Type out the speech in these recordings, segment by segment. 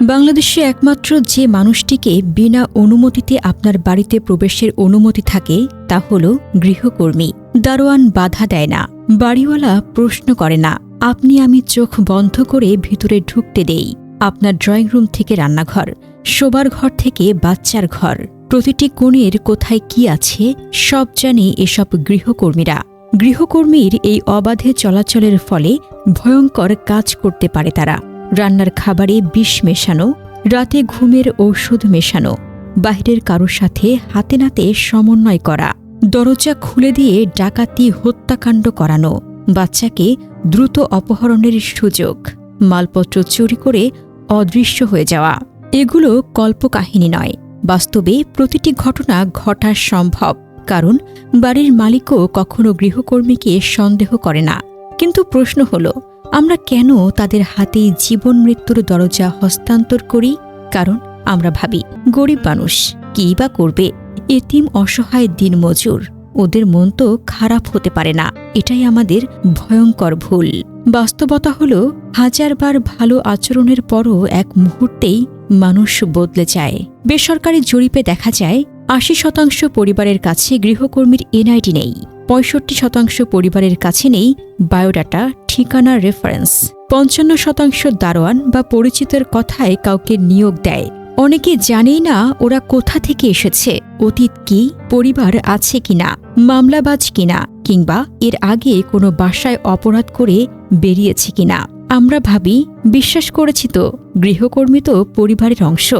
বাংলাদেশে একমাত্র যে মানুষটিকে বিনা অনুমতিতে আপনার বাড়িতে প্রবেশের অনুমতি থাকে, তা হল গৃহকর্মী। দারোয়ান বাধা দেয় না। বাড়িওয়ালা প্রশ্ন করে না, আপনি আমি চোখ বন্ধ করে ভিতরে ঢুকতে দেই। আপনার ড্রয়িং রুম থেকে রান্নাঘর, শোবার ঘর থেকে বাচ্চার ঘর। প্রতিটি কোণের কোথায় কি আছে, সব জানে এসব গৃহকর্মীরা। গৃহকর্মীর এই অবাধে চলাচলের ফলে ভয়ঙ্কর কাজ করতে পারে তারা। রান্নার খাবারে বিষ মেশানো, রাতে ঘুমের ঔষধ মেশানো, বাহিরের কারোর সাথে হাতে নাতে সমন্বয় করা, দরজা খুলে দিয়ে ডাকাতি হত্যাকাণ্ড করানো, বাচ্চাকে দ্রুত অপহরণের সুযোগ, মালপত্র চুরি করে অদৃশ্য হয়ে যাওয়া। এগুলো কল্পকাহিনী নয়। বাস্তবে প্রতিটি ঘটনা ঘটা সম্ভব, কারণ বাড়ির মালিকও কখনো গৃহকর্মীকে সন্দেহ করে না। কিন্তু প্রশ্ন হল আমরা কেন তাদের হাতেই জীবন মৃত্যুর দরজা হস্তান্তর করি? কারণ আমরা ভাবি, গরিব মানুষ, কী বা করবে? এতিম অসহায় দিনমজুর, ওদের মন তো খারাপ হতে পারে না। এটাই আমাদের ভয়ঙ্কর ভুল। বাস্তবতা হল, হাজারবার ভালো আচরণের পরও এক মুহূর্তেই মানুষ বদলে যায়। বেসরকারি জরিপে দেখা যায়, আশি শতাংশ পরিবারের কাছে গৃহকর্মীর এনআইডি নেই, পঁয়ষট্টি শতাংশ পরিবারের কাছে নেই বায়োডাটা ঠিকানার রেফারেন্স পঞ্চান্ন শতাংশ দারোয়ান বা পরিচিতের কথায় কাউকে নিয়োগ দেয়। অনেকে জানেই না ওরা কোথা থেকে এসেছে, অতীত কি, পরিবার আছে কিনা, মামলাবাজ কিনা, কিংবা এর আগে কোনো বাসায় অপরাধ করে বেরিয়েছে কিনা। আমরা ভাবি, বিশ্বাস করেছি তো, গৃহকর্মী তো পরিবারের অংশ।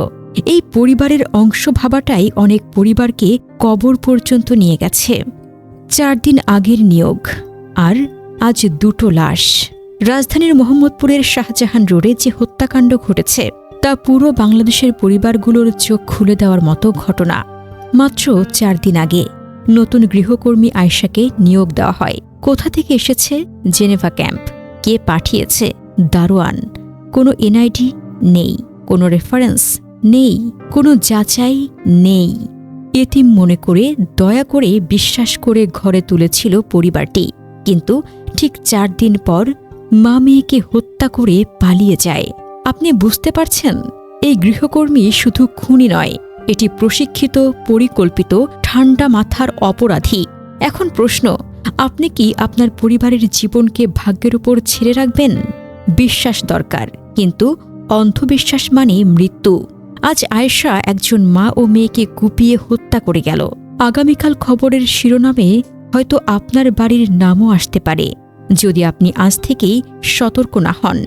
এই পরিবারের অংশ ভাবাটাই অনেক পরিবারকে কবর পর্যন্ত নিয়ে গেছে। চার দিন আগের নিয়োগ। আর আজ দুটো লাশ। রাজধানীর মোহাম্মদপুরের শাহজাহান রোডে যে হত্যাকাণ্ড ঘটেছে, তা পুরো বাংলাদেশের পরিবারগুলোর চোখ খুলে দেওয়ার মতো ঘটনা। মাত্র চার দিন আগে নতুন গৃহকর্মী আয়শাকে নিয়োগ দেওয়া হয়। কোথা থেকে এসেছে? Geneva camp. কে পাঠিয়েছে? দারোয়ান। কোনো এনআইডি নেই, কোনো রেফারেন্স নেই, কোনো যাচাই নেই। এতিম মনে করে দয়া করে বিশ্বাস করে ঘরে তুলেছিল পরিবারটি। কিন্তু ঠিক চার দিন পর মা মেয়েকে হত্যা করে পালিয়ে যায়। আপনি বুঝতে পারছেন? এই গৃহকর্মী শুধু খুনি নয়, এটি প্রশিক্ষিত, পরিকল্পিত, ঠান্ডা মাথার অপরাধী। এখন প্রশ্ন, আপনি কি আপনার পরিবারের জীবনকে ভাগ্যের উপর ছেড়ে রাখবেন? বিশ্বাস দরকার, কিন্তু অন্ধবিশ্বাস মানে মৃত্যু। আজ আয়েশা একজন মা ও মেয়েকে কুপিয়ে হত্যা করে গেল। আগামীকাল খবরের শিরোনামে হয়তো আপনার বাড়ির নামও আসতে পারে, যদি আপনি আজ থেকেই সতর্ক না হন।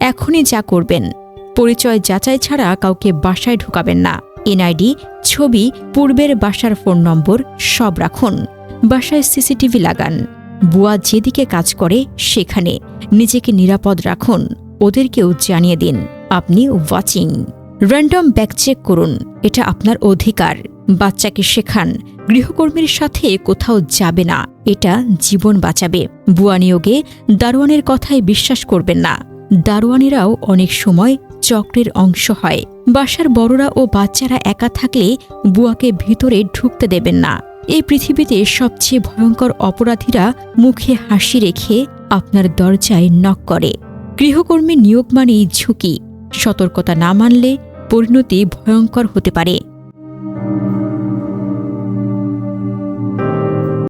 এখনই যা করবেন। পরিচয় যাচাই ছাড়া কাউকে বাসায় ঢুকাবেন না। এনআইডি, ছবি, পূর্বের বাসার ফোন নম্বর সব রাখুন। বাসায় সিসিটিভি লাগান। বুয়া যেদিকে কাজ করে সেখানে। নিজেকে নিরাপদ রাখুন। ওদেরকেও জানিয়ে দিন। আপনি ওয়াচিং। র্যান্ডম ব্যাক চেক করুন। এটা আপনার অধিকার। বাচ্চাকে শেখান। গৃহকর্মীর সাথে কোথাও যাবে না। এটা জীবন বাঁচাবে। বুয়া নিয়োগে দারোয়ানের কথায় বিশ্বাস করবেন না। দারোয়ানেরাও অনেক সময় চক্রের অংশ হয়। বাসার বড়রা ও বাচ্চারা একা থাকলে বুয়াকে ভিতরে ঢুকতে দেবেন না। এই পৃথিবীতে সবচেয়ে ভয়ঙ্কর অপরাধীরা মুখে হাসি রেখে আপনার দরজায় নক করে। গৃহকর্মী নিয়োগ মানেই ঝুঁকি। সতর্কতা না মানলে পরিণতি ভয়ঙ্কর হতে পারে।